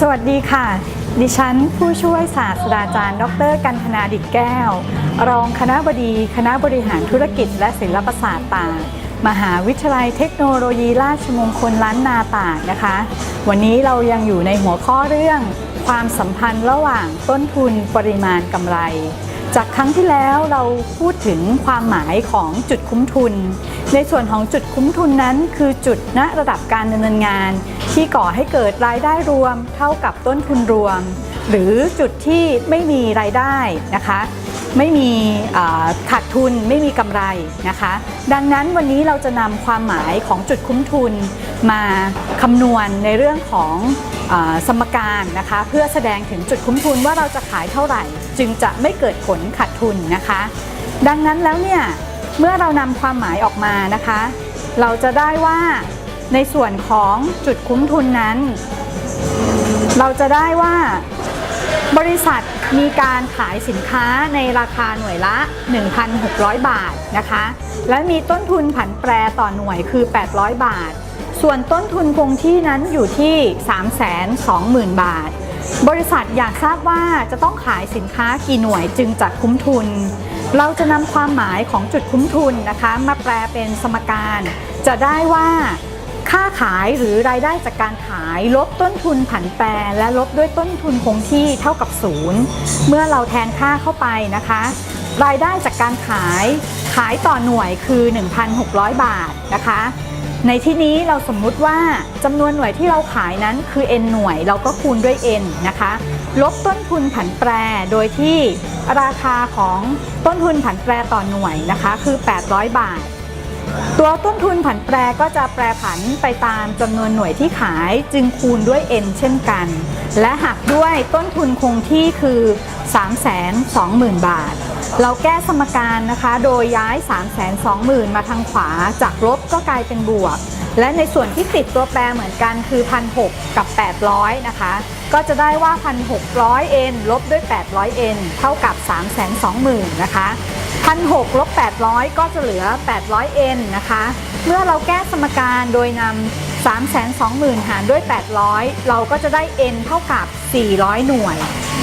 สวัสดีค่ะ ดิฉันผู้ช่วยศาสตราจารย์ ดร กันธนาดิตแก้ว รองคณะบดีคณะบริหารธุรกิจและศิลปศาสตร์ตากมหาวิทยาลัยเทคโนโลยีราชมงคลล้านนาตากนะคะ วันนี้เรายังอยู่ในหัวข้อเรื่อง ความสัมพันธ์ระหว่างต้นทุนปริมาณกำไร จากครั้งที่แล้วเราพูดถึงความหมายของจุดคุ้มทุน ในส่วนของจุดคุ้มทุนนั้น คือจุดณระดับการดำเนินงาน ที่ก่อให้เกิดรายได้รวม เท่ากับต้นทุนรวม หรือจุดที่ไม่มีรายได้นะคะ ไม่มีขาดทุนไม่มีกำไรนะคะ ดังนั้นวันนี้เราจะนำความหมายของจุดคุ้มทุนมาคำนวณในเรื่องของอสมการนะคะ เพื่อแสดงถึงจุดคุ้มทุนว่าเราจะขายเท่าไหร่ จึงจะไม่เกิดผลขาดทุนนะคะ ดังนั้นแล้วเนี่ยเมื่อเรานำความหมายออกมานะคะ เราจะได้ว่าในส่วนของจุดคุ้มทุนนั้น เราจะได้ว่าบริษัท มีการขายสินค้าในราคาหน่วยละ 1,600 บาทนะคะ และมีต้นทุนผันแปรต่อหน่วยคือ 800 บาท ส่วนต้นทุนคงที่นั้นอยู่ที่ 320,000 บาท บริษัทอยากทราบว่าจะต้องขายสินค้ากี่หน่วยจึงจะคุ้มทุน เราจะนำความหมายของจุดคุ้มทุนนะคะ มาแปลเป็นสมการ จะได้ว่า ค่าขายหรือรายได้จากการขายลบต้นทุนผันแปรและลบด้วยต้นทุนคงที่เท่ากับศูนย์เมื่อเราแทนค่าเข้าไปนะคะ รายได้จากการขายขายต่อหน่วยคือ 1,600 บาทนะคะ ในที่นี้เราสมมุติว่าจำนวนหน่วยที่เราขายนั้นคือ n หน่วยเราก็คูณด้วย n นะคะ ลบต้นทุนผันแปรโดยที่ราคาของต้นทุนผันแปรต่อหน่วยนะคะ คือ 800 บาท ตัวต้นทุนผันแปรก็จะแปรผันไปตามจำนวนหน่วยที่ขายจึงคูณด้วย n เช่นกัน และหักด้วยต้นทุนคงที่คือ 320,000 บาท เราแก้สมการนะคะ โดยย้าย 320,000 มาทางขวา จากลบก็กลายเป็นบวก และในส่วนที่ติดตัวแปรเหมือนกันคือ 1,600 กับ 800 นะคะ ก็จะได้ว่า 1,600 n ลบด้วย 800 n เท่ากับ 320,000 นะคะ 1,600ลบ800ก็จะเหลือ800 n นะคะ เมื่อเราแก้สมการโดยนำ320,000หารด้วย800เราก็จะได้ n เท่ากับ400หน่วย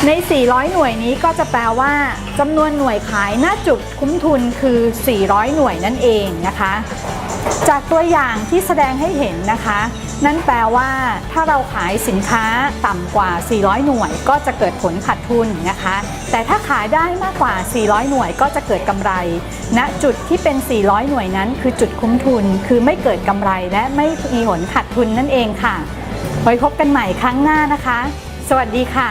ใน 400 หน่วยนี้ก็จะแปลว่าจำนวนหน่วยขายหน้าจุดคุ้มทุนคือ 400 หน่วยนั่นเองนะคะ จากตัวอย่างที่แสดงให้เห็นนะคะ นั่นแปลว่าถ้าเราขายสินค้าต่ำกว่า 400 หน่วยก็จะเกิดผลขาดทุนนะคะ แต่ถ้าขายได้มากกว่า 400 หน่วยก็จะเกิดกำไรณจุดที่เป็น 400 หน่วยนั้น คือจุดคุ้มทุน คือไม่เกิดกำไรและไม่มีผลขาดทุนนั่นเองค่ะ ไว้พบกันใหม่ครั้งหน้านะคะ สวัสดีค่ะ